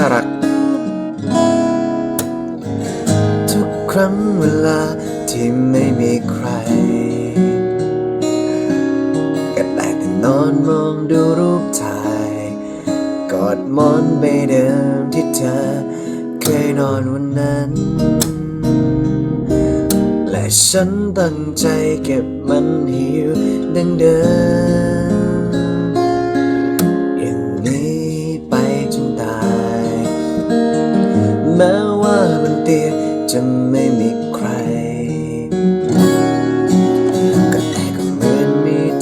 น่ารัก ทุกครั้งเวลาที่ไม่มีใครก็ได้แต่นอนมองดูรูปถ่าย กอดหมอนใบเดิมที่เธอเคยนอนวันนั้น และฉันตั้งใจเก็บมันห้อยู่ดังเดิม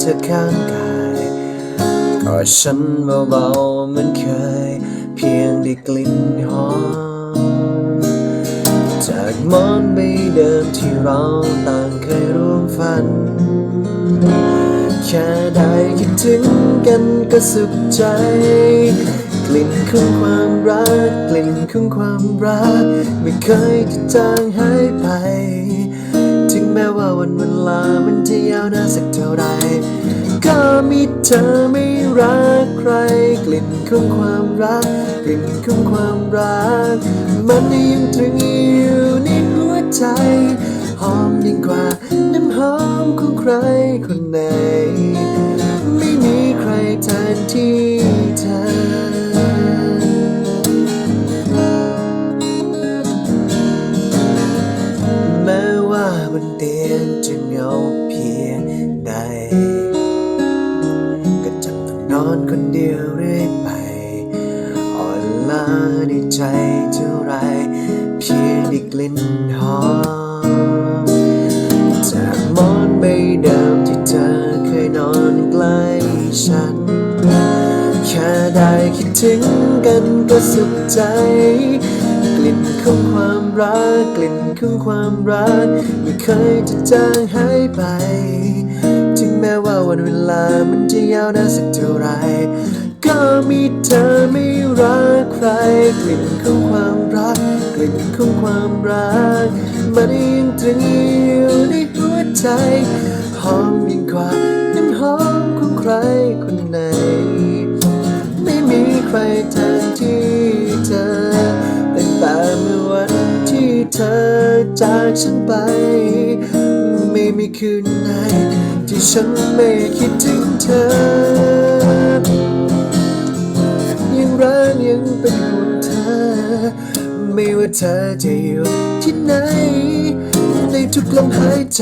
ธอข้างกายกอดฉันเบาๆเหมือนเคย เพียงได้กลิ่นหอม จากมอนใบเดิมที่เราต่างเคยร่วมฝัน แค่ได้คิดถึงกันก็สุขใจ กลิ่นของความรัก กลิ่นของความรัก ไม่เคยจะจางหายไป ยาวนานสักเท่าไรก็มีเธอไม่รักใคร กลิ่นของความรัก กลิ่นของความรัก มันยังตรึงอยู่ในหัวใจ หอมยิ่งกว่าน้ำหอมของใครคนไหน ไม่มีใครแทนที่เธอแม้ว่าบนเตียงจะเหงา ใจเท่าไร เพียงได้กลิ่นหอมจากหมอนใบเดิมที่เธอเคยนอนใกล้ฉัน แค่ได้คิดถึงกันก็สุขใจ กลิ่นของความรัก กลิ่นของความรัก ไม่เคยจะจางหายไปถึงแม้ว่าวันเวลามันจะยาวนานสักเท่าไร ก็มีเธอไม่ รักใครกลิ่นของความรัก กลิ่นของความรัก มันยังตรึงอยู่ในหัวใจ หอมยิ่งกว่าน้ำหอมของใครคนไหน ไม่มีใครแทนที่เธอตั้งแต่เมื่อวันที่เธอจากฉันไป ไม่มีคืนไหนที่ฉันไม่คิดถึงเธอ รักยังเป็นห่วงเธอ ไม่ว่าเธอจะอยู่ที่ไหน ในทุกลมหายใจ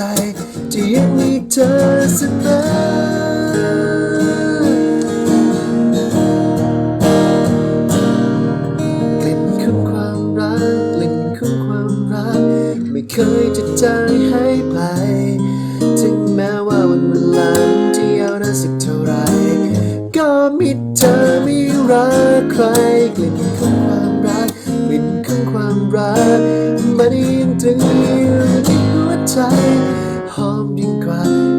จะยังมีเธอเสมอกลิ่นของความรักกลิ่นของความรักไม่เคยจะจางหา เธอไม่รักใครกลิ่นของความรักกลิ่นของความรักมันยิ่งถึงในหัวใจหอมยิ่งกว่า